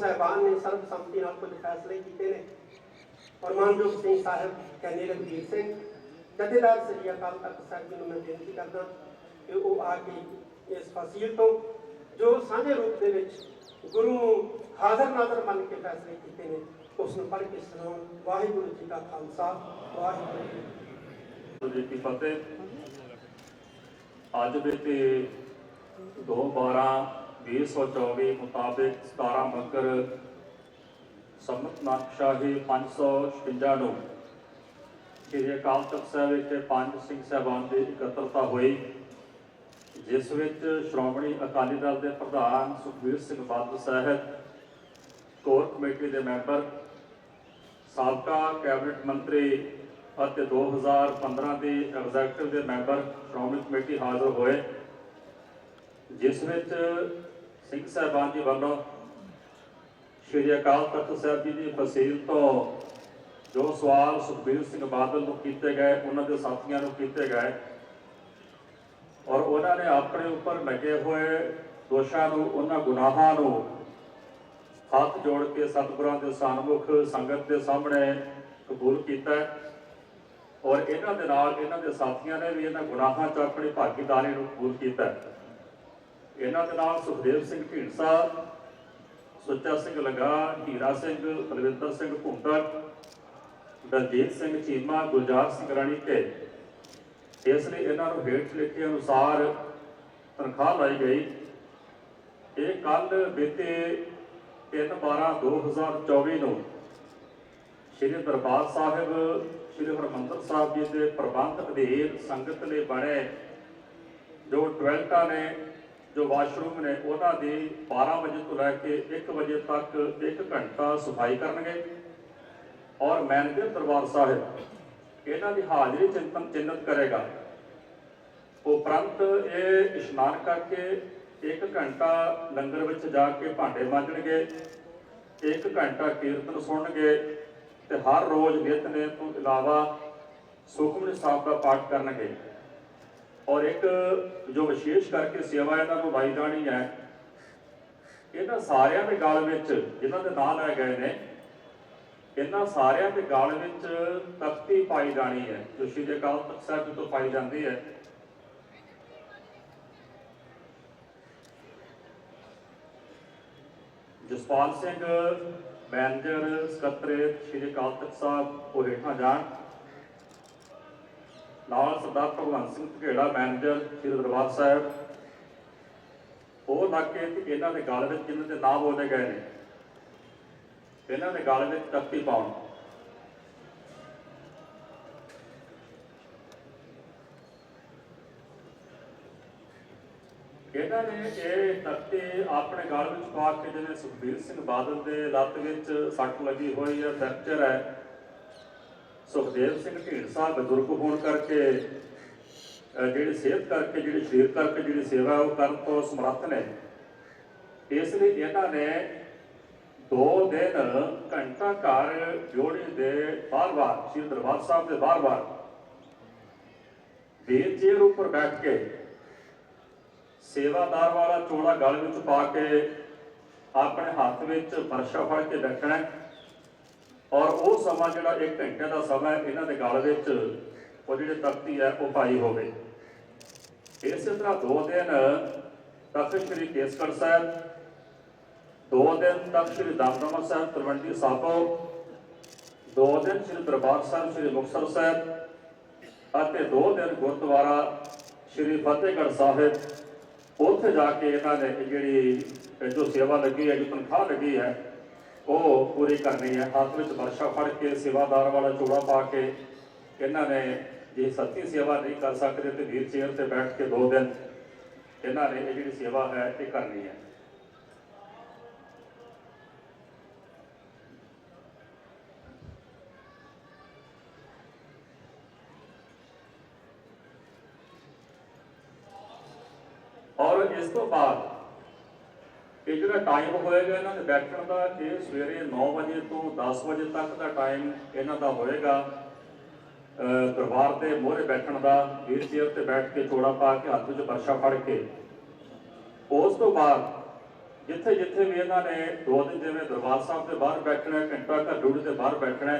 ਸਾਹਿਬਾਨ ਨੇ ਸਰਬਸੰਮਤੀ ਨਾਲ ਕੁਝ ਫੈਸਲੇ ਕੀਤੇ ਨੇ ਔਰ ਸਿੰਘ ਸਾਹਿਬ ਕਹਿੰਦੇ ਰਘਬੀਰ ਸਿੰਘ ਜਥੇਦਾਰ ਸ੍ਰੀ ਅਕਾਲ ਤਖਤ ਸਾਹਿਬ ਜੀ ਨੂੰ ਮੈਂ ਬੇਨਤੀ ਕਰਦਾ ਕਿ ਉਹ ਆ ਕੇ ਇਸ ਫਸੀਲ ਤੋਂ ਜੋ ਸਾਂਝੇ ਰੂਪ ਦੇ ਵਿੱਚ ਗੁਰੂ ਨੂੰ ਹਾਜ਼ਰ ਨਾਜ਼ਰ ਮੰਨ ਕੇ ਫੈਸਲੇ ਕੀਤੇ ਨੇ ਉਸ ਨੂੰ ਪੜ੍ਹ ਕੇ ਸੁਣਾਉਣ ਵਾਹਿਗੁਰੂ ਜੀ ਕਾ ਖਾਲਸਾ ਵਾਹਿਗੁਰੂ ਜੀ ਜੀ ਕੀ ਫਤਿਹ। ਅੱਜ ਦੇ ਤੇ 2 12 2024 ਮੁਤਾਬਿਕ 17 ਮਕਰ ਸੰਮਤ ਨਾਕਸ਼ਾਹੀ 556 ਨੂੰ। ਸ੍ਰੀ ਅਕਾਲ ਤਖਤ ਸਾਹਿਬ ਵਿਖੇ ਪੰਜ ਸਿੰਘ ਸਾਹਿਬਾਨ ਦੀ ਇਕੱਤਰਤਾ ਹੋਈ। ਜਿਸ ਵਿੱਚ ਸ਼੍ਰੋਮਣੀ ਅਕਾਲੀ ਦਲ ਦੇ ਪ੍ਰਧਾਨ ਸੁਖਬੀਰ ਸਿੰਘ ਬਾਦਲ ਸਾਹਿਬ, ਕੋਰ ਕਮੇਟੀ ਦੇ ਮੈਂਬਰ, ਸਾਬਕਾ ਕੈਬਨਿਟ ਮੰਤਰੀ ਅਤੇ 2015 ਦੇ ਐਗਜ਼ੈਕਟਿਵ ਦੇ ਮੈਂਬਰ ਸ਼੍ਰੋਮਣੀ ਕਮੇਟੀ ਹਾਜ਼ਰ ਹੋਏ। ਜਿਸ ਵਿੱਚ ਸਿੰਘ ਸਾਹਿਬਾਨ ਜੀ ਵੱਲੋਂ ਸ਼੍ਰੀ ਅਕਾਲ ਤਖਤ ਸਾਹਿਬ ਜੀ ਦੀ ਫਸੀਲ ਤੋਂ ਜੋ ਸਵਾਲ ਸੁਖਬੀਰ ਸਿੰਘ ਬਾਦਲ ਨੂੰ ਕੀਤੇ ਗਏ, ਉਹਨਾਂ ਦੇ ਸਾਥੀਆਂ ਨੂੰ ਕੀਤੇ ਗਏ ਔਰ ਉਹਨਾਂ ਨੇ ਆਪਣੇ ਉੱਪਰ ਲੱਗੇ ਹੋਏ ਦੋਸ਼ਾਂ ਨੂੰ, ਉਹਨਾਂ ਗੁਨਾਹਾਂ ਨੂੰ ਹੱਥ ਜੋੜ ਕੇ ਸਤਿਗੁਰਾਂ ਦੇ ਸਨਮੁਖ ਸੰਗਤ ਦੇ ਸਾਹਮਣੇ ਕਬੂਲ ਕੀਤਾ ਔਰ ਇਹਨਾਂ ਦੇ ਨਾਲ ਇਹਨਾਂ ਦੇ ਸਾਥੀਆਂ ਨੇ ਵੀ ਇਹਨਾਂ ਗੁਨਾਹਾਂ 'ਚ ਆਪਣੀ ਭਾਗੀਦਾਰੀ ਨੂੰ ਕਬੂਲ ਕੀਤਾ ਇਹਨਾਂ ਦੇ ਨਾਲ ਸੁਖਦੇਵ ਸਿੰਘ ਢੀਂਡਸਾ ਸੁੱਚਾ ਸਿੰਘ ਲੰਗਾ, ਹੀਰਾ ਸਿੰਘ, ਬਲਵਿੰਦਰ ਸਿੰਘ ਭੁੰਟਰ ਦਲਜੀਤ ਸਿੰਘ ਚੀਮਾ, ਗੁਲਜ਼ਾਰ ਸਿੰਘ ਰਾਣੀ ਤੇ ਇਸ ਲਈ ਇਹਨਾਂ ਨੂੰ ਹੇਠ ਲਿਖੇ ਅਨੁਸਾਰ ਤਨਖਾਹ ਲਾਈ ਗਈ। ਇਹ ਕੱਲ ਬੀਤੇ 3/12/2024 ਨੂੰ ਸ੍ਰੀ ਦਰਬਾਰ ਸਾਹਿਬ, ਸ੍ਰੀ ਹਰਮੰਦਰ ਸਾਹਿਬ ਜੀ ਦੇ ਪ੍ਰਬੰਧ ਅਧੀਨ ਸੰਗਤ ਲਈ ਬਣੇ ਜੋ ਟਵੈਲਟਾਂ ਨੇ ਜੋ ਵਾਸ਼ਰੂਮ ਨੇ, ਉਹਨਾਂ ਦੀ 12 ਵਜੇ ਤੋਂ ਲੈ ਕੇ 1 ਵਜੇ ਤੱਕ 1 ਘੰਟਾ ਸਫ਼ਾਈ ਕਰਨਗੇ। ਔਰ ਮੈਨੇਜਰ ਦਰਬਾਰ ਸਾਹਿਬ, ਇਹਨਾਂ ਦੀ ਹਾਜ਼ਰੀ ਚਿੰਤਨ ਚਿੰਨਤ ਕਰੇਗਾ। ਉਪਰੰਤ ਇਹ ਇਸ਼ਨਾਨ ਕਰਕੇ 1 ਘੰਟਾ ਲੰਗਰ ਵਿੱਚ ਜਾ ਕੇ ਭਾਂਡੇ ਮਾਂਜਣਗੇ 1 ਘੰਟਾ ਕੀਰਤਨ ਸੁਣਨਗੇ ਤੇ ਹਰ ਰੋਜ਼ ਨਿਤਨੇਮ ਤੋਂ ਇਲਾਵਾ ਸੁਖਮਨੀ ਸਾਹਿਬ ਦਾ ਪਾਠ ਕਰਨਗੇ। ਔਰ ਇੱਕ ਜੋ ਵਿਸ਼ੇਸ਼ ਕਰਕੇ ਸੇਵਾ ਇਹਨਾਂ ਨੂੰ ਲਾਈ ਹੈ, ਇਹਨਾਂ ਸਾਰਿਆਂ ਦੇ ਗਲ ਵਿੱਚ ਜਿਨ੍ਹਾਂ ਦੇ ਨਾਂ ਲੈ ਗਏ ਨੇ, ਇਹਨਾਂ ਸਾਰਿਆਂ ਦੇ ਗਲ ਵਿੱਚ ਤਖਤੀ ਪਾਈ ਜਾਣੀ ਹੈ, ਜੋ ਸ਼੍ਰੀ ਅਕਾਲ ਤਖਤ ਸਾਹਿਬ ਤੋਂ ਪਾਈ ਜਾਂਦੀ ਹੈ। ਜਸਪਾਲ ਸਿੰਘ, ਮੈਨੇਜਰ, ਸਕੱਤਰੇਤ ਸ਼੍ਰੀ ਅਕਾਲ ਤਖਤ ਸਾਹਿਬ, ਉਹ ਹੇਠਾਂ ਜਾਣ। ਨਾਲ ਸਰਦਾਰ ਭਗਵੰਤ ਸਿੰਘ ਧਗੇੜਾ ਮੈਨੇਜਰ ਸ਼੍ਰੀ ਦਰਬਾਰ ਸਾਹਿਬ। ਉਹ ਨਾਕੇ ਤੇ ਇਹਨਾਂ ਦੇ ਗਲ ਵਿੱਚ ਜਿਨ੍ਹਾਂ ਦੇ ਨਾਮ ਬੋਲੇ ਗਏ ਨੇ। ਇਹਨਾਂ ਦੇ ਗਲ ਵਿੱਚ ਤਖਤੀ ਪਾਉਣ। ਇਹਨਾਂ ਨੇ ਇਹ ਤਖਤੀ ਆਪਣੇ ਗਲ ਵਿੱਚ ਪਾ ਕੇ ਜਿਵੇਂ ਸੁਖਬੀਰ ਸਿੰਘ ਬਾਦਲ ਦੇ ਲੱਤ ਵਿੱਚ ਸੱਟ ਲੱਗੀ ਹੋਈ ਹੈ ਫ੍ਰੈਕਚਰ ਹੈ। ਸੁਖਦੇਵ ਸਿੰਘ ਢੀਂਡਸਾ ਬਜ਼ੁਰਗ ਹੋਣ ਕਰਕੇ, ਅਹ, ਜਿਹੜੀ ਸਿਹਤ ਕਰਕੇ, ਜਿਹੜੀ ਸਰੀਰ ਕਰਕੇ ਜਿਹੜੀ ਸੇਵਾ ਉਹ ਕਰਨ ਤੋਂ ਸਮਰੱਥ ਨੇ, ਇਸ ਲਈ ਇਹਨਾਂ ਨੇ ਦੋ ਦਿਨ ਘੰਟਾ ਘਰ ਜੋੜੀ ਦੇ ਬਾਰ-ਬਾਰ ਸ੍ਰੀ ਦਰਬਾਰ ਸਾਹਿਬ ਦੇ ਬਾਰ-ਬਾਰ ਵੀਰ ਚੇਅਰ ਉੱਪਰ ਬੈਠ ਕੇ ਸੇਵਾਦਾਰ ਵਾਲਾ ਚੋਲਾ ਗਲ ਵਿੱਚ ਪਾ ਕੇ ਆਪਣੇ ਹੱਥ ਵਿੱਚ ਵਰਸ਼ਾ ਫੜ ਕੇ ਬੈਠਣਾ ਔਰ ਉਹ ਸਮਾਂ ਜਿਹੜਾ 1 ਘੰਟੇ ਦਾ ਸਮਾਂ ਇਹਨਾਂ ਦੇ ਗਲ ਵਿੱਚ ਉਹ ਜਿਹੜੇ ਤਖਤੀ ਹੈ, ਉਹ ਪਾਈ ਹੋਵੇ। ਇਸੇ ਤਰ੍ਹਾਂ ਦੋ ਦਿਨ ਤਖਤ ਸ੍ਰੀ ਕੇਸਗੜ੍ਹ ਸਾਹਿਬ, ਦੋ ਦਿਨ ਤਖਤ ਸ੍ਰੀ ਦਮਦਮਾ ਸਾਹਿਬ, ਤਲਵੰਡੀ ਸਾਬੋ, ਦੋ ਦਿਨ ਸ੍ਰੀ ਦਰਬਾਰ ਸਾਹਿਬ, ਸ੍ਰੀ ਮੁਕਤਸਰ ਸਾਹਿਬ ਅਤੇ ਦੋ ਦਿਨ ਗੁਰਦੁਆਰਾ ਸ੍ਰੀ ਫਤਿਹਗੜ੍ਹ ਸਾਹਿਬ। ਉੱਥੇ ਜਾ ਕੇ ਇਹਨਾਂ ਨੇ ਜਿਹੜੀ ਜੋ ਸੇਵਾ ਲੱਗੀ ਹੈ, ਜੋ ਤਨਖਾਹ ਲੱਗੀ ਹੈ ਉਹ ਪੂਰੀ ਕਰਨੀ ਹੈ। ਹੱਥ ਵਿੱਚ ਵਰਸ਼ਾ ਫੜ ਕੇ ਸੇਵਾਦਾਰ ਵਾਲਾ ਚੋੜਾ ਪਾ ਕੇ ਇਹਨਾਂ ਨੇ ਜੇ ਸੱਚੀ ਸੇਵਾ ਨਹੀਂ ਕਰ ਸਕਦੇ ਤੇ ਵੀਰ ਚੇਅਰ ਤੇ ਬੈਠ ਕੇ ਦੋ ਦਿਨ ਇਹਨਾਂ ਨੇ ਇਹ ਜਿਹੜੀ ਸੇਵਾ ਹੈ ਇਹ ਕਰਨੀ ਹੈ। ਔਰ ਇਸ ਤੋਂ ਬਾਅਦ ਜਿਹੜਾ ਟਾਈਮ ਹੋਏਗਾ ਇਹਨਾਂ ਦੇ ਬੈਠਣ ਦਾ, ਇਹ ਸਵੇਰੇ 9 ਵਜੇ ਤੋਂ 10 ਵਜੇ ਤੱਕ ਦਾ ਟਾਈਮ ਇਹਨਾਂ ਦਾ ਹੋਏਗਾ। ਦਰਬਾਰ ਦੇ ਮੋਹਰੇ ਬੈਠਣ ਦਾ ਵੀਰ ਚੇਅਰ ਤੇ ਬੈਠ ਕੇ ਚੋੜਾ ਪਾ ਕੇ ਹੱਥ ਵਿੱਚ ਵਰਸ਼ਾ ਫੜ ਕੇ। ਉਸ ਤੋਂ ਬਾਅਦ ਜਿੱਥੇ ਜਿੱਥੇ ਵੀ ਇਹਨਾਂ ਨੇ ਦੋ ਦਿਨ ਜਿਵੇਂ ਦਰਬਾਰ ਸਾਹਿਬ ਦੇ ਬਾਹਰ ਬੈਠਣਾ ਘੰਟਾ ਘਰ ਡੂੜ ਦੇ ਬਾਹਰ ਬੈਠਣਾ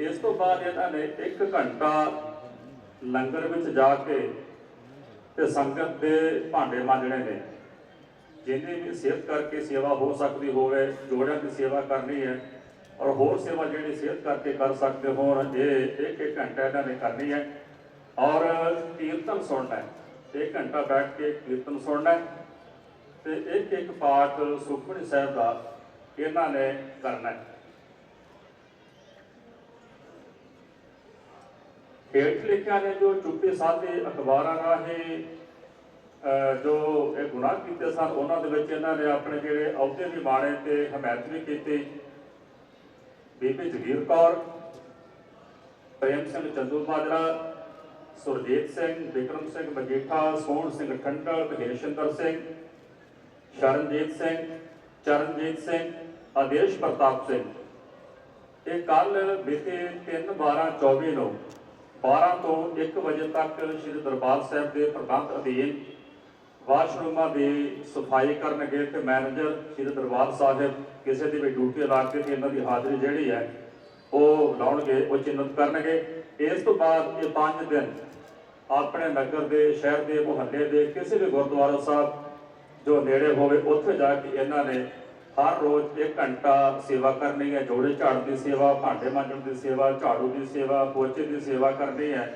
ਇਸ ਤੋਂ ਬਾਅਦ ਇਹਨਾਂ ਨੇ 1 ਘੰਟਾ ਲੰਗਰ ਵਿੱਚ ਜਾ ਕੇ ਤੇ ਸੰਗਤ ਦੇ ਭਾਂਡੇ ਮਾਂਜਣੇ ਨੇ। ਜਿੰਨੀ ਵੀ ਸਿਹਤ ਕਰਕੇ ਸੇਵਾ ਹੋ ਸਕਦੀ ਹੋਵੇ, ਜੋੜਿਆਂ ਦੀ ਸੇਵਾ ਕਰਨੀ ਹੈ, ਔਰ ਹੋਰ ਸੇਵਾ ਜਿਹੜੀ ਸਿਹਤ ਕਰਕੇ ਕਰ ਸਕਦੇ ਹੋ ਇਹ ਇੱਕ ਇੱਕ ਘੰਟਾ ਇਹਨਾਂ ਨੇ ਕਰਨੀ ਹੈ। ਔਰ ਕੀਰਤਨ ਸੁਣਨਾ ਹੈ ਇੱਕ ਘੰਟਾ ਬੈਠ ਕੇ ਕੀਰਤਨ ਸੁਣਨਾ ਹੈ, ਤੇ ਇੱਕ ਇੱਕ ਪਾਠ ਸੁਖਮਨੀ ਸਾਹਿਬ ਦਾ ਇਹਨਾਂ ਨੇ ਕਰਨਾ ਹੈ। ਹੇਠ ਲਿਖਿਆ ਨੇ ਜੋ ਚੁੱਪੇ ਸਾਧੇ ਅਖਬਾਰਾਂ ਰਾਹੀਂ ਜੋ ਇਹ ਗੁਨਾਹ ਕੀਤੇ ਸਨ, ਉਹਨਾਂ ਦੇ ਵਿੱਚ ਇਹਨਾਂ ਨੇ ਆਪਣੇ ਜਿਹੜੇ ਅਹੁਦੇ ਵੀ ਮਾਣੇ ਤੇ ਹਮਾਇਤ ਵੀ ਕੀਤੀ। ਬੀਬੀ ਜਗੀਰ ਕੌਰ, ਪ੍ਰੇਮ ਸਿੰਘ ਚੰਦੂ ਮਾਜਰਾ ਸੁਰਜੀਤ ਸਿੰਘ, ਵਿਕਰਮ ਸਿੰਘ ਮਜੀਠਾ, ਸੋਹਣ ਸਿੰਘ ਠੰਡਲ ਮਹੇਸ਼ਿੰਦਰ ਸਿੰਘ, ਸ਼ਰਨਜੀਤ ਸਿੰਘ, ਚਰਨਜੀਤ ਸਿੰਘ, ਆਦੇਸ਼ ਪ੍ਰਤਾਪ ਸਿੰਘ। ਇਹ ਕੱਲ ਬੀਤੇ 3 12 24 ਨੂੰ 12 ਤੋਂ 1 ਵਜੇ ਤੱਕ ਸ੍ਰੀ ਦਰਬਾਰ ਸਾਹਿਬ ਦੇ ਪ੍ਰਬੰਧ ਅਧੀਨ ਵਾਸ਼ਰੂਮਾਂ ਦੀ ਸਫ਼ਾਈ ਕਰਨਗੇ ਤੇ ਮੈਨੇਜਰ ਸ੍ਰੀ ਦਰਬਾਰ ਸਾਹਿਬ ਕਿਸੇ ਦੀ ਵੀ ਡਿਊਟੀ ਲਾ ਕੇ ਤੇ ਇਹਨਾਂ ਦੀ ਹਾਜ਼ਰੀ ਜਿਹੜੀ ਹੈ, ਉਹ ਲਾਉਣਗੇ, ਉਹ ਚਿੰਨਤ ਕਰਨਗੇ। ਇਸ ਤੋਂ ਬਾਅਦ ਇਹ 5 ਦਿਨ ਆਪਣੇ ਨਗਰ ਦੇ, ਸ਼ਹਿਰ ਦੇ ਮੁਹੱਲੇ ਦੇ ਕਿਸੇ ਵੀ ਗੁਰਦੁਆਰਾ ਸਾਹਿਬ ਜੋ ਨੇੜੇ ਹੋਵੇ, ਉੱਥੇ ਜਾ ਕੇ ਇਹਨਾਂ ਨੇ ਹਰ ਰੋਜ਼ 1 ਘੰਟਾ ਸੇਵਾ ਕਰਨੀ ਹੈ। ਜੋੜੇ ਝਾੜ ਦੀ ਸੇਵਾ, ਭਾਂਡੇ ਮਾਂਜਣ ਦੀ ਸੇਵਾ, ਝਾੜੂ ਦੀ ਸੇਵਾ, ਪੋਚੇ ਦੀ ਸੇਵਾ ਕਰਨੀ ਹੈ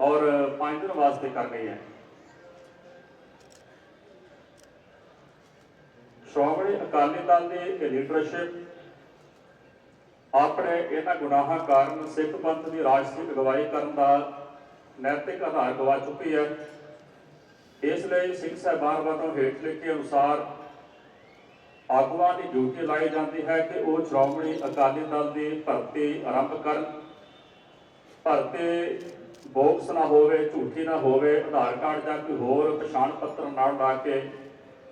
ਔਰ 5 ਦਿਨ ਵਾਸਤੇ ਕਰਨੀ ਹੈ। ਸ਼੍ਰੋਮਣੀ ਅਕਾਲੀ ਦਲ ਦੀ ਇਹ ਲੀਡਰਸ਼ਿਪ ਆਪਣੇ ਇਹਨਾਂ ਗੁਨਾਹਾਂ ਕਾਰਨ ਸਿੱਖ ਪੰਥ ਦੀ ਰਾਜਸੀ ਅਗਵਾਈ ਕਰਨ ਦਾ ਨੈਤਿਕ ਆਧਾਰ ਗਵਾ ਚੁੱਕੀ ਹੈ। ਇਸ ਲਈ ਸਿੰਘ ਸਾਹਿਬਾਨ ਵੱਲੋਂ ਹੇਠ ਲਿਖੇ ਅਨੁਸਾਰ ਆਗੂਆਂ ਦੀ ਡਿਊਟੀ ਲਾਈ ਜਾਂਦੀ ਹੈ ਕਿ ਉਹ ਸ਼੍ਰੋਮਣੀ ਅਕਾਲੀ ਦਲ ਦੀ ਭਰਤੀ ਆਰੰਭ ਕਰਨ। ਭਰਤੀ ਬੋਕਸ ਨਾ ਹੋਵੇ, ਝੂਠੀ ਨਾ ਹੋਵੇ, ਆਧਾਰ ਕਾਰਡ ਜਾਂ ਕੋਈ ਹੋਰ ਪਛਾਣ ਪੱਤਰ ਨਾਲ ਲਾ ਕੇ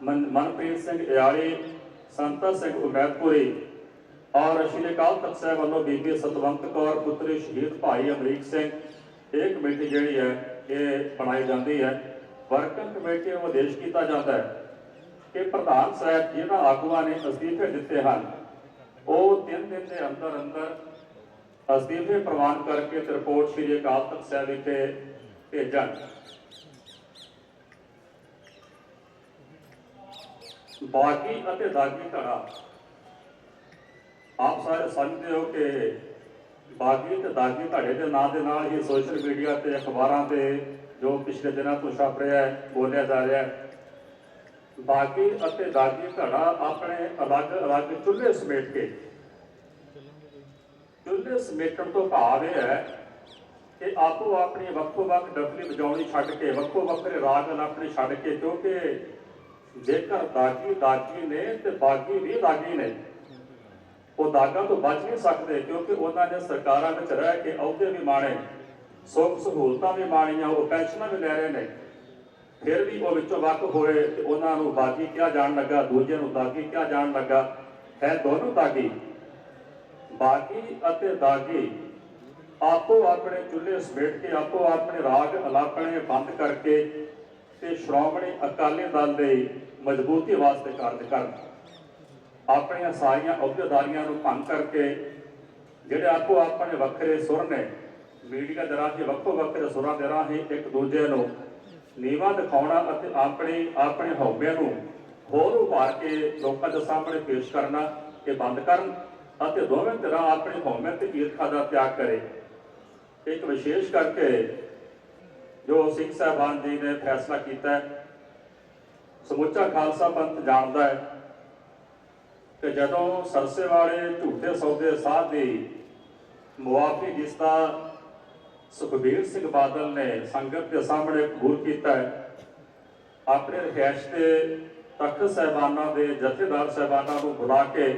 ਮਨਪ੍ਰੀਤ ਸਿੰਘ ਇਆਲੀ, ਸੰਤਾ ਸਿੰਘ ਉਮੈਦਪੁਰੀ ਔਰ ਸ਼੍ਰੀ ਅਕਾਲ ਤਖਤ ਸਾਹਿਬ ਵੱਲੋਂ ਬੀਬੀ ਸਤਵੰਤ ਕੌਰ, ਪੁੱਤਰੀ ਸ਼ਹੀਦ ਭਾਈ ਅਮਰੀਕ ਸਿੰਘ। ਇਹ ਕਮੇਟੀ ਜਿਹੜੀ ਹੈ, ਇਹ ਬਣਾਈ ਜਾਂਦੀ ਹੈ। ਵਰਕਿੰਗ ਕਮੇਟੀ ਨੂੰ ਆਦੇਸ਼ ਕੀਤਾ ਜਾਂਦਾ ਹੈ ਕਿ ਪ੍ਰਧਾਨ ਸਾਹਿਬ ਜਿਹਨਾਂ ਆਗੂਆਂ ਨੇ ਅਸਤੀਫੇ ਦਿੱਤੇ ਹਨ, ਉਹ ਤਿੰਨ ਦਿਨ ਦੇ ਅੰਦਰ ਅੰਦਰ ਅਸਤੀਫੇ ਪ੍ਰਵਾਨ ਕਰਕੇ ਰਿਪੋਰਟ ਸ਼੍ਰੀ ਅਕਾਲ ਤਖਤ ਸਾਹਿਬ ਵਿਖੇ ਭੇਜਣ। ਬਾਗੀ ਅਤੇ ਦਾਗੀ ਧੜਾ। ਆਪ ਸਾਰੇ ਸਮਝਦੇ ਹੋ ਕਿ ਬਾਗੀ ਤੇ ਦਾਗੀ ਧੜੇ ਦੇ ਨਾਂ ਦੇ ਨਾਲ ਹੀ ਸੋਸ਼ਲ ਮੀਡੀਆ ਤੇ ਅਖਬਾਰਾਂ ਤੇ ਜੋ ਪਿਛਲੇ ਦਿਨਾਂ ਤੋਂ ਛਪ ਰਿਹਾ ਹੈ, ਬੋਲਿਆ ਜਾ ਰਿਹਾ ਹੈ। ਬਾਗੀ ਅਤੇ ਦਾਗੀ ਧੜਾ ਆਪਣੇ ਅਲੱਗ-ਅਲੱਗ ਚੁੱਲ੍ਹੇ ਸਮੇਟ ਕੇ। ਚੁੱਲ੍ਹੇ ਸਮੇਟਣ ਤੋਂ ਭਾਵ ਇਹ ਹੈ ਕਿ ਆਪੋ ਆਪਣੀ ਵੱਖੋ ਵੱਖ ਡਫਲੀ ਵਜਾਉਣੀ ਛੱਡ ਕੇ, ਵੱਖੋ ਵੱਖਰੇ ਰਾਗ ਅਲਾਪਣੇ ਛੱਡ ਕੇ, ਕਿਉਂਕਿ ਜੇਕਰ ਦਾਗੀ ਦਾਗੀ ਨੇ ਤੇ ਬਾਗੀ ਵੀ ਦਾਗੀ ਨੇ, ਉਹ ਦਾਗਾ ਤੋਂ ਬਚ ਨਹੀਂ ਸਕਦੇ ਕਿਉਂਕਿ ਉਹਨਾਂ ਨੇ ਸਰਕਾਰਾਂ ਵਿੱਚ ਰਹਿ ਕੇ ਅਹੁਦੇ ਵੀ ਮਾਣੇ, ਸੁੱਖ ਸਹੂਲਤਾਂ ਵੀ ਮਾਣੀਆਂ, ਉਹ ਪੈਨਸ਼ਨਾਂ ਵੀ ਲੈ ਰਹੇ ਨੇ। ਫਿਰ ਵੀ ਉਹ ਵਿੱਚੋਂ ਵੱਖ ਹੋਏ ਤੇ ਉਹਨਾਂ ਨੂੰ ਬਾਗੀ ਕਿਹਾ ਜਾਣ ਲੱਗਾ ਦੂਜਿਆਂ ਨੂੰ ਦਾਗੀ ਕਿਹਾ ਜਾਣ ਲੱਗਾ। ਹੈ ਦੋਨੋਂ ਦਾਗੀ, ਬਾਗੀ ਅਤੇ ਦਾਗੀ ਆਪੋ ਆਪਣੇ ਚੁੱਲ੍ਹੇ ਸਮੇਟ ਕੇ, ਆਪੋ ਆਪਣੇ ਰਾਗ ਅਲਾਪਣੇ ਬੰਦ ਕਰਕੇ ਤੇ ਸ਼੍ਰੋਮਣੀ ਅਕਾਲੀ ਦਲ ਦੇ ਮਜ਼ਬੂਤੀ ਵਾਸਤੇ ਕਾਰਜ ਕਰਨ। ਆਪਣੀਆਂ ਸਾਰੀਆਂ ਅਹੁਦੇਦਾਰੀਆਂ ਨੂੰ ਭੰਗ ਕਰਕੇ ਜਿਹੜੇ ਆਪੋ ਆਪਣੇ ਵੱਖਰੇ ਸੁਰ ਨੇ, ਮੀਡੀਆ ਦੇ ਰਾਹੀਂ ਵੱਖੋ ਵੱਖਰੇ ਸੁਰਾਂ ਦੇ ਰਾਹੀਂ ਇੱਕ ਦੂਜੇ ਨੂੰ ਨੀਵਾ ਦਿਖਾਉਣਾ ਅਤੇ ਆਪਣੇ ਆਪਣੇ ਹੌਬਿਆਂ ਨੂੰ ਹੋਰ ਉਭਾਰ ਕੇ ਲੋਕਾਂ ਦੇ ਸਾਹਮਣੇ ਪੇਸ਼ ਕਰਨਾ ਇਹ ਬੰਦ ਕਰਨ ਅਤੇ ਦੋਵੇਂ ਤਰ੍ਹਾਂ ਆਪਣੇ ਹਉਮੈ ਤੇ ਈਰਖਾ ਦਾ ਤਿਆਗ ਕਰੇ। ਇੱਕ ਵਿਸ਼ੇਸ਼ ਕਰਕੇ ਜੋ ਸਿੰਘ ਸਾਹਿਬਾਨ ਜੀ ਨੇ ਫੈਸਲਾ ਕੀਤਾ ਸਮੁੱਚਾ ਖਾਲਸਾ ਪੰਥ ਜਾਣਦਾ ਹੈ ਕਿ ਜਦੋਂ ਸਰਸੇ ਵਾਲੇ ਝੂਠੇ ਸੌਦੇ ਸਾਧ ਦੀ ਮੁਆਫੀ ਜਿਸ ਦਾ ਸੁਖਬੀਰ ਸਿੰਘ ਬਾਦਲ ਨੇ ਸੰਗਤ ਦੇ ਸਾਹਮਣੇ ਕਬੂਲ ਕੀਤਾ ਹੈ, ਆਪਣੇ ਰਿਹਾਇਸ਼ ਤੇ ਤਖਤ ਸਹਿਬਾਨਾਂ ਦੇ ਜਥੇਦਾਰ ਸਹਿਬਾਨਾਂ ਨੂੰ ਬੁਲਾ ਕੇ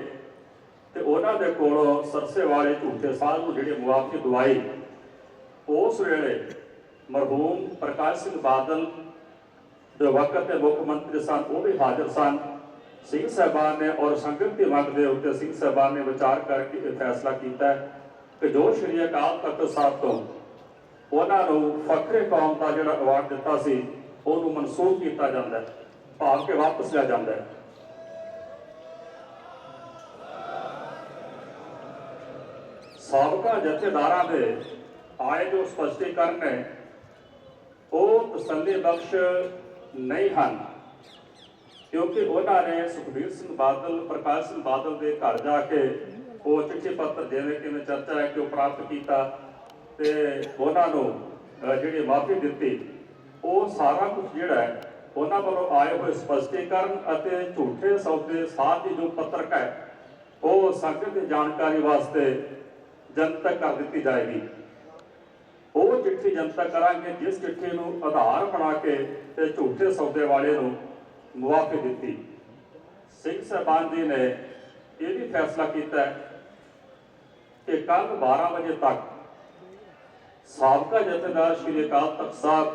ਤੇ ਉਹਨਾਂ ਦੇ ਕੋਲੋਂ ਸਰਸੇ ਵਾਲੇ ਝੂਠੇ ਸਾਧ ਨੂੰ ਜਿਹੜੀ ਮੁਆਫੀ ਦਵਾਈ, ਉਸ ਵੇਲੇ ਮਰਹੂਮ ਪ੍ਰਕਾਸ਼ ਸਿੰਘ ਬਾਦਲ ਜੋ ਵਕਤ ਦੇ ਮੁੱਖ ਮੰਤਰੀ ਸਨ, ਉਹ ਵੀ ਹਾਜ਼ਰ ਸਨ। ਸਿੰਘ ਸਾਹਿਬਾਨ ਨੇ ਔਰ ਸੰਗਤ ਦੀ ਮੰਗ ਦੇ ਉੱਤੇ ਸਿੰਘ ਸਾਹਿਬਾਨ ਨੇ ਵਿਚਾਰ ਕਰਕੇ ਇਹ ਫੈਸਲਾ ਕੀਤਾ ਕਿ ਜੋ ਸ਼੍ਰੀ ਅਕਾਲ ਤਖਤ ਸਾਹਿਬ ਤੋਂ ਉਹਨਾਂ ਨੂੰ ਫਖਰੇ ਕੌਮ ਦਾ ਜਿਹੜਾ ਅਵਾਰਡ ਦਿੱਤਾ ਸੀ, ਉਹਨੂੰ ਮਨਸੂਖ ਕੀਤਾ ਜਾਂਦਾ ਹੈ ਭਾਵ ਕਿ ਵਾਪਸ ਲਿਆ ਜਾਂਦਾ ਹੈ। ਸਾਬਕਾ ਜਥੇਦਾਰਾਂ ਦੇ ਆਏ ਜੋ ਸਪਸ਼ਟੀਕਰਨ ਨੇ, ਉਹ ਤਸੱਲੀ ਬਖਸ਼ ਨਹੀਂ ਹਨ। ਕਿਉਂਕਿ ਉਹਨਾਂ ਨੇ ਸੁਖਬੀਰ ਸਿੰਘ ਬਾਦਲ, ਪ੍ਰਕਾਸ਼ ਸਿੰਘ ਬਾਦਲ ਦੇ ਘਰ ਜਾ ਕੇ ਉਹ ਚਿੱਠੀ ਪੱਤਰ ਜਿਵੇਂ ਕਿ ਮੈਂ ਚਰਚਾ ਹੈ ਕਿ ਉਹ ਪ੍ਰਾਪਤ ਕੀਤਾ ਤੇ ਉਹਨਾਂ ਨੂੰ ਜਿਹੜੀ ਮਾਫੀ ਦਿੱਤੀ, ਉਹ ਸਾਰਾ ਕੁਝ ਜਿਹੜਾ ਹੈ, ਉਹਨਾਂ ਵੱਲੋਂ ਆਏ ਹੋਏ ਸਪਸ਼ਟੀਕਰਨ ਅਤੇ ਝੂਠੇ ਸੌਦੇ ਸਾਥ ਦੀ ਜੋ ਪੱਤਰਕ ਹੈ, ਉਹ ਸੰਗਤ ਦੀ ਜਾਣਕਾਰੀ ਵਾਸਤੇ ਜਨਤਕ ਕਰ ਦਿੱਤੀ ਜਾਏਗੀ। ਉਹ ਚਿੱਠੀ ਜਨਤਕ ਕਰਾਂਗੇ, ਜਿਸ ਚਿੱਠੀ ਨੂੰ ਆਧਾਰ ਬਣਾ ਕੇ ਤੇ ਝੂਠੇ ਸੌਦੇ ਵਾਲੇ ਨੂੰ ਮੁਆਫੀ ਦਿੱਤੀ। ਸਿੰਘ ਸਾਹਿਬਾਨ ਜੀ ਨੇ ਇਹ ਵੀ ਫੈਸਲਾ ਕੀਤਾ ਕਿ ਕੱਲ 12 ਵਜੇ ਤੱਕ ਸਾਬਕਾ ਜਥੇਦਾਰ ਸ਼੍ਰੀ ਅਕਾਲ ਤਖਤ ਸਾਹਿਬ,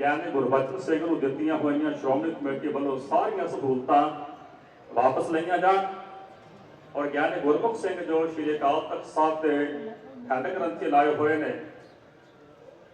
ਗਿਆਨੀ ਗੁਰਬਚਨ ਸਿੰਘ ਨੂੰ ਦਿੱਤੀਆਂ ਹੋਈਆਂ ਸ਼੍ਰੋਮਣੀ ਕਮੇਟੀ ਵੱਲੋਂ ਸਾਰੀਆਂ ਸਹੂਲਤਾਂ ਵਾਪਸ ਲਈਆਂ ਜਾਣ ਔਰ ਗਿਆਨੀ ਗੁਰਮੁਖ ਸਿੰਘ ਜੋ ਸ਼੍ਰੀ ਅਕਾਲ ਤਖਤ ਸਾਹਿਬ ਦੇ ਖੰਡ ਗ੍ਰੰਥੀ ਲਾਏ ਹੋਏ ਨੇ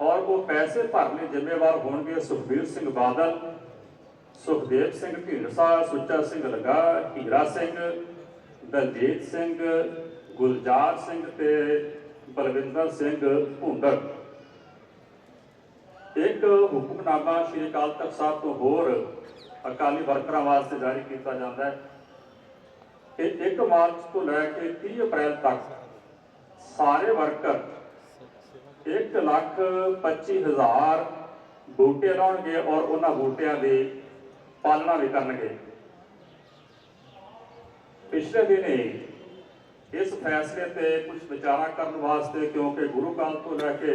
ਔਰ ਉਹ ਪੈਸੇ ਭਰਨ ਲਈ ਜ਼ਿੰਮੇਵਾਰ ਹੋਣਗੇ ਸੁਖਬੀਰ ਸਿੰਘ ਬਾਦਲ, ਸੁਖਦੇਵ ਸਿੰਘ ਢੀਂਡਸਾ, ਸੁੱਚਾ ਸਿੰਘ ਲਗਾ ਹੀਰਾ ਸਿੰਘ, ਦਲਜੀਤ ਸਿੰਘ, ਗੁਲਜ਼ਾਰ ਸਿੰਘ ਤੇ ਬਲਵਿੰਦਰ ਸਿੰਘ ਭੁੰਡਰ ਇੱਕ ਹੁਕਮਨਾਮਾ ਸ਼੍ਰੀ ਅਕਾਲ ਤਖਤ ਸਾਹਿਬ ਤੋਂ ਹੋਰ ਅਕਾਲੀ ਵਰਕਰਾਂ ਵਾਸਤੇ ਜਾਰੀ ਕੀਤਾ ਜਾਂਦਾ ਹੈ। ਕਿ 1 ਮਾਰਚ ਤੋਂ ਲੈ ਕੇ 30 ਅਪ੍ਰੈਲ ਤੱਕ ਸਾਰੇ ਵਰਕਰ 1 ਲੱਖ 25 ਹਜ਼ਾਰ ਬੂਟੇ ਲਾਉਣਗੇ ਔਰ ਉਹਨਾਂ ਬੂਟਿਆਂ ਦੀ ਪਾਲਣਾ ਵੀ ਕਰਨਗੇ। ਪਿਛਲੇ ਦਿਨੇ ਇਸ ਫੈਸਲੇ ਤੇ ਕੁਝ ਵਿਚਾਰਾ ਕਰਨ ਵਾਸਤੇ, ਕਿਉਂਕਿ ਗੁਰੂ ਕਾਲ ਤੋਂ ਲੈ ਕੇ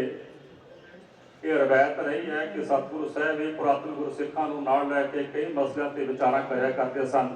ਇਹ ਰਵਾਇਤ ਰਹੀ ਹੈ ਕਿ ਸਤਿਗੁਰੂ ਸਾਹਿਬ ਵੀ ਪੁਰਾਤਨ ਗੁਰਸਿੱਖਾਂ ਨੂੰ ਨਾਲ ਲੈ ਕੇ ਕਈ ਮਸਲਿਆਂ ਤੇ ਵਿਚਾਰਾ ਕਰਿਆ ਕਰਦੇ ਸਨ।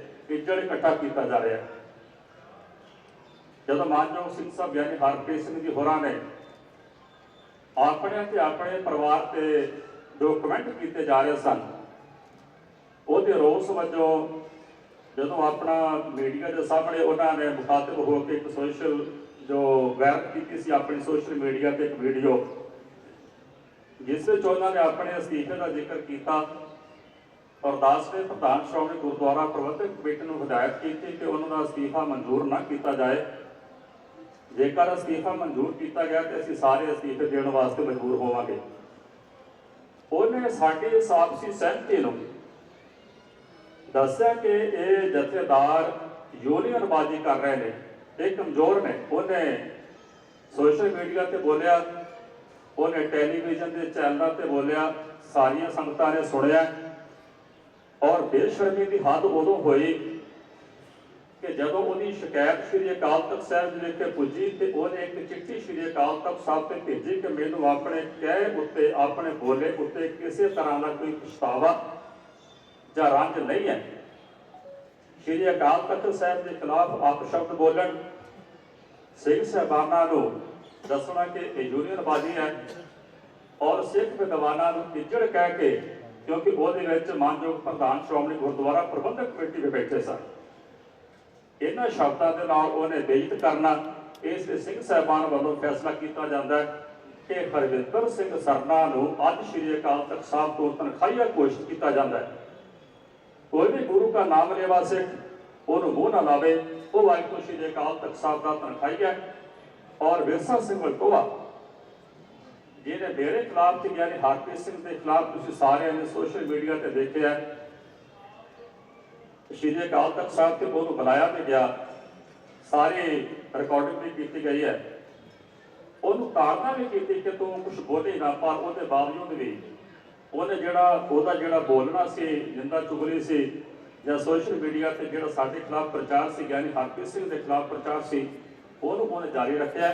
ਇੱਜੜ ਇਕੱਠਾ ਕੀਤਾ ਜਾ ਰਿਹਾ ਹੈ। ਜਦੋਂ ਮਾਨਯੋਗ ਸਿੰਘ ਸਾਹਿਬ ਯਾਨੀ ਹਰਪ੍ਰੀਤ ਸਿੰਘ ਜੀ ਹੋਰਾਂ ਨੇ ਆਪਣੇ ਤੇ ਆਪਣੇ ਪਰਿਵਾਰ ਤੇ ਜੋ ਕਮੈਂਟ ਕੀਤੇ ਜਾ ਰਹੇ ਸਨ, ਉਹਦੇ ਰੋਸ ਵਜੋਂ ਜਦੋਂ ਆਪਣਾ ਮੀਡੀਆ ਦੇ ਸਾਹਮਣੇ ਉਹਨਾਂ ਨੇ ਮੁਖਾਤਬ ਹੋ ਕੇ ਇੱਕ ਸੋਸ਼ਲ ਜੋ ਵਾਇਰਲ ਕੀਤੀ ਸੀ, ਆਪਣੀ ਸੋਸ਼ਲ ਮੀਡੀਆ ਤੇ ਇੱਕ ਵੀਡੀਓ ਜਿਸ ਵਿੱਚ ਉਹਨਾਂ ਨੇ ਆਪਣੇ ਅਸਤੀਫੇ ਦਾ ਜ਼ਿਕਰ ਕੀਤਾ। ਅਰਦਾਸ ਨੇ ਪ੍ਰਧਾਨ ਸ਼੍ਰੋਮਣੀ ਗੁਰਦੁਆਰਾ ਪ੍ਰਬੰਧਕ ਕਮੇਟੀ ਨੂੰ ਹਦਾਇਤ ਕੀਤੀ ਕਿ ਉਹਨਾਂ ਦਾ ਅਸਤੀਫਾ ਮਨਜ਼ੂਰ ਨਾ ਕੀਤਾ ਜਾਏ। ਜੇਕਰ ਅਸਤੀਫਾ ਮਨਜ਼ੂਰ ਕੀਤਾ ਗਿਆ ਤੇ ਅਸੀਂ ਸਾਰੇ ਅਸਤੀਫੇ ਦੇਣ ਵਾਸਤੇ ਮਜਬੂਰ ਹੋਵਾਂਗੇ। ਉਹਨੇ ਸਾਡੀ ਸਾਬਸੀ ਸਹਿਮਤੀ ਨੂੰ ਦੱਸਿਆ ਕਿ ਇਹ ਜਥੇਦਾਰ ਯੂਨੀਅਨਬਾਜ਼ੀ ਕਰ ਰਹੇ ਨੇ ਇਹ ਕਮਜ਼ੋਰ ਨੇ। ਉਹਨੇ ਸੋਸ਼ਲ ਮੀਡੀਆ ਤੇ ਬੋਲਿਆ, ਉਹਨੇ ਟੈਲੀਵਿਜ਼ਨ ਦੇ ਚੈਨਲਾਂ ਤੇ ਬੋਲਿਆ, ਸਾਰੀਆਂ ਸੰਗਤਾਂ ਨੇ ਸੁਣਿਆ। ਔਰ ਬੇਸ਼ਰਮੀ ਦੀ ਹੱਦ ਉਦੋਂ ਹੋਈ ਕਿ ਜਦੋਂ ਉਹਦੀ ਸ਼ਿਕਾਇਤ ਸ੍ਰੀ ਅਕਾਲ ਤਖਤ ਸਾਹਿਬ ਜੀ ਵਿਖੇ ਪੁੱਜੀ ਤੇ ਉਹਨੇ ਇੱਕ ਚਿੱਠੀ ਸ੍ਰੀ ਅਕਾਲ ਤਖਤ ਸਾਹਿਬ ਤੇ ਭੇਜੀ ਕਿ ਮੈਨੂੰ ਆਪਣੇ ਕਹਿ ਉੱਤੇ, ਆਪਣੇ ਬੋਲੇ ਉੱਤੇ ਕਿਸੇ ਤਰ੍ਹਾਂ ਦਾ ਕੋਈ ਪਛਤਾਵਾ ਜਾਂ ਰੰਜ ਨਹੀਂ ਹੈ। ਸ੍ਰੀ ਅਕਾਲ ਤਖਤ ਸਾਹਿਬ ਦੇ ਖਿਲਾਫ ਅਪਸ਼ਬਦ ਬੋਲਣ, ਸਿੰਘ ਸਾਹਿਬਾਨਾਂ ਨੂੰ ਦੱਸਣਾ ਕਿ ਇਹ ਯੂਨੀਅਨਬਾਜ਼ੀ ਹੈ ਔਰ ਸਿੱਖ ਵਿਦਵਾਨਾਂ ਨੂੰ ਇੱਜੜ ਕਹਿ ਕੇ ਕਿਉਂਕਿ ਉਹਦੇ ਵਿੱਚ ਮਾਨਯੋਗ ਪ੍ਰਧਾਨ ਸ਼੍ਰੋਮਣੀ ਗੁਰਦੁਆਰਾ ਪ੍ਰਬੰਧਕ ਕਮੇਟੀ ਦੇ ਬੈਠੇ ਸਨ। ਇਹਨਾਂ ਸ਼ਬਦਾਂ ਦੇ ਨਾਲ ਉਹਨੇ ਬੇਇੱਜ਼ਤ ਕਰਨਾ, ਇਸ ਦੇ ਸਿੰਘ ਸਾਹਿਬਾਨ ਵੱਲੋਂ ਫੈਸਲਾ ਕੀਤਾ ਜਾਂਦਾ ਹੈ ਕਿ ਹਰਵਿੰਦਰ ਸਿੰਘ ਸਰਨਾ ਨੂੰ ਅੱਜ ਸ੍ਰੀ ਅਕਾਲ ਤਖਤ ਸਾਹਿਬ ਤੋਂ ਤਨਖਾਹੀਆ ਘੋਸ਼ਿਤ ਕੀਤਾ ਜਾਂਦਾ ਹੈ। ਕੋਈ ਵੀ ਗੁਰੂ ਦਾ ਨਾਮ ਲੈਵਾ ਸਿੱਖ ਉਹਨੂੰ ਮੂੰਹ ਨਾ ਲਾਵੇ, ਉਹ ਵਾਹਿਗੁਰੂ ਸ੍ਰੀ ਅਕਾਲ ਤਖਤ ਸਾਹਿਬ ਦਾ ਤਨਖਾਹੀਆ ਹੈ। ਔਰ ਵਿਰਸਾ ਸਿੰਘ ਵਲਕੋਆ ਜਿਹਨੇ ਮੇਰੇ ਖਿਲਾਫ ਤੇ ਗਿਆਨੀ ਹਰਪ੍ਰੀਤ ਸਿੰਘ ਦੇ ਖਿਲਾਫ ਤੁਸੀਂ ਸਾਰਿਆਂ ਨੇ ਸੋਸ਼ਲ ਮੀਡੀਆ ਤੇ ਦੇਖਿਆ ਸ਼੍ਰੀ ਅਕਾਲ ਤਖਤ ਸਾਹਿਬ ਤੇ ਉਹਨੂੰ ਬੁਲਾਇਆ ਤੇ ਗਿਆ। ਸਾਰੇ ਰਿਕਾਰਡਿੰਗ ਵੀ ਕੀਤੀ ਗਈ ਹੈ। ਉਹਨੂੰ ਤਾੜਨਾ ਵੀ ਕੀਤੀ ਕਿ ਤੂੰ ਕੁਝ ਬੋਲੇ ਨਾ, ਪਰ ਉਹਦੇ ਬਾਵਜੂਦ ਵੀ ਉਹਨੇ ਜਿਹੜਾ, ਉਹਦਾ ਜਿਹੜਾ ਬੋਲਣਾ ਸੀ, ਜਿੰਦਾ ਚੁਗਲੀ ਸੀ, ਜਾਂ ਸੋਸ਼ਲ ਮੀਡੀਆ ਤੇ ਜਿਹੜਾ ਸਾਡੇ ਖਿਲਾਫ ਪ੍ਰਚਾਰ ਸੀ ਗਿਆਨੀ ਹਰਪ੍ਰੀਤ ਸਿੰਘ ਦੇ ਖਿਲਾਫ ਪ੍ਰਚਾਰ ਸੀ, ਉਹਨੂੰ ਉਹਨੇ ਜਾਰੀ ਰੱਖਿਆ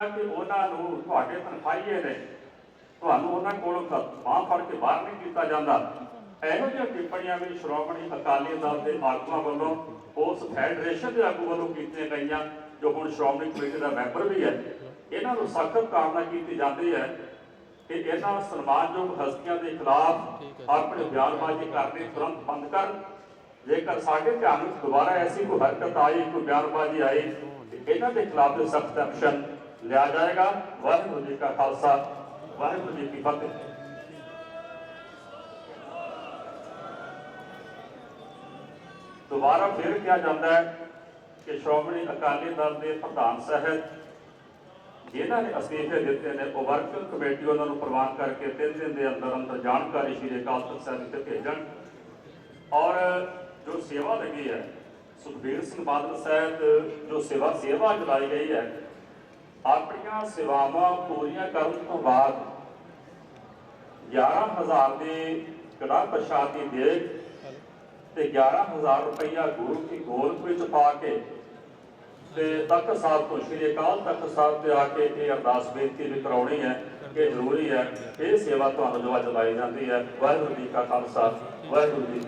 ਕਿ ਉਹਨਾਂ ਨੂੰ ਤੁਹਾਡੇ ਤਨਖਾਹੀਏ ਨੇ, ਤੁਹਾਨੂੰ ਉਹਨਾਂ ਕੋਲੋਂ ਬਾਹ ਫੜ ਕੇ ਬਾਹਰ ਨਹੀਂ ਕੀਤਾ ਜਾਂਦਾ। ਇਹੋ ਜਿਹੀਆਂ ਟਿੱਪਣੀਆਂ ਵੀ ਸ਼੍ਰੋਮਣੀ ਅਕਾਲੀ ਦਲ ਦੇ ਆਗੂਆਂ ਵੱਲੋਂ ਉਸ ਫੈਡਰੇਸ਼ਨ ਦੇ ਆਗੂ ਵੱਲੋਂ ਕੀਤੀਆਂ ਗਈਆਂ, ਜੋ ਹੁਣ ਸ਼੍ਰੋਮਣੀ ਕਮੇਟੀ ਦਾ ਮੈਂਬਰ ਵੀ ਹੈ। ਇਹਨਾਂ ਨੂੰ ਸਖਤ ਕਾਰਨਾ ਕੀਤੀ ਜਾਂਦੀ ਹੈ ਕਿ ਇਹਨਾਂ ਸਨਮਾਨਯੋਗ ਹਸਤੀਆਂ ਦੇ ਖਿਲਾਫ ਆਪਣੇ ਬਿਆਨਬਾਜ਼ੀ ਕਰਨੀ ਤੁਰੰਤ ਬੰਦ ਕਰਨ। ਜੇਕਰ ਸਾਡੇ ਧਿਆਨ ਵਿੱਚ ਦੁਬਾਰਾ ਐਸੀ ਕੋਈ ਹਰਕਤ ਆਈ, ਕੋਈ ਬਿਆਨਬਾਜ਼ੀ ਆਈ ਇਹਨਾਂ ਦੇ ਖਿਲਾਫ ਸਖਤ ਐਕਸ਼ਨ ਲਿਆ ਜਾਏਗਾ ਵਾਹਿਗੁਰੂ ਜੀ ਕਾ ਖਾਲਸਾ, ਵਾਹਿਗੁਰੂ ਜੀ ਕੀ ਫਤਿਹ। ਦੁਬਾਰਾ ਫਿਰ ਕਿਹਾ ਜਾਂਦਾ ਹੈ ਕਿ ਸ਼੍ਰੋਮਣੀ ਅਕਾਲੀ ਦਲ ਦੇ ਪ੍ਰਧਾਨ ਸਾਹਿਬ, ਜਿਨ੍ਹਾਂ ਨੇ ਅਸਤੀਫੇ ਦਿੱਤੇ ਨੇ, ਉਹ ਵਰਕਿੰਗ ਕਮੇਟੀ ਉਹਨਾਂ ਨੂੰ ਪ੍ਰਵਾਨ ਕਰਕੇ ਤਿੰਨ ਦਿਨ ਦੇ ਅੰਦਰ ਅੰਦਰ ਜਾਣਕਾਰੀ ਸ਼੍ਰੀ ਅਕਾਲ ਤਖਤ ਸਾਹਿਬ ਤੇ ਭੇਜਣ। ਔਰ ਜੋ ਸੇਵਾ ਲੱਗੀ ਹੈ, ਸੁਖਬੀਰ ਸਿੰਘ ਬਾਦਲ ਸਾਹਿਬ, ਜੋ ਸੇਵਾ ਸੇਵਾ ਚਲਾਈ ਗਈ ਹੈ ਆਪਣੀਆਂ ਸੇਵਾਵਾਂ ਪੂਰੀਆਂ ਕਰਨ ਤੋਂ ਬਾਅਦ 11000 ਦੀ ਕੜਾ ਪ੍ਰਸ਼ਾਦ ਦੀ ਦੇਗ ਤੇ 11000 ਰੁਪਈਆ ਗੁਰੂ ਕੀ ਗੋਲਕ ਵਿੱਚ ਪਾ ਕੇ ਤੇ ਤਖਤ ਸਾਹਿਬ ਤੋਂ, ਸ਼੍ਰੀ ਅਕਾਲ ਤਖਤ ਸਾਹਿਬ ਤੇ ਆ ਕੇ ਇਹ ਅਰਦਾਸ ਬੇਨਤੀ ਵੀ ਕਰਾਉਣੀ ਹੈ ਕਿ ਜ਼ਰੂਰੀ ਹੈ ਇਹ ਸੇਵਾ ਤੁਹਾਨੂੰ ਦੁਆ ਚਲਾਈ ਜਾਂਦੀ ਹੈ। ਵਾਹਿਗੁਰੂ ਜੀ ਕਾ ਖਾਲਸਾ, ਵਾਹਿਗੁਰੂ ਜੀ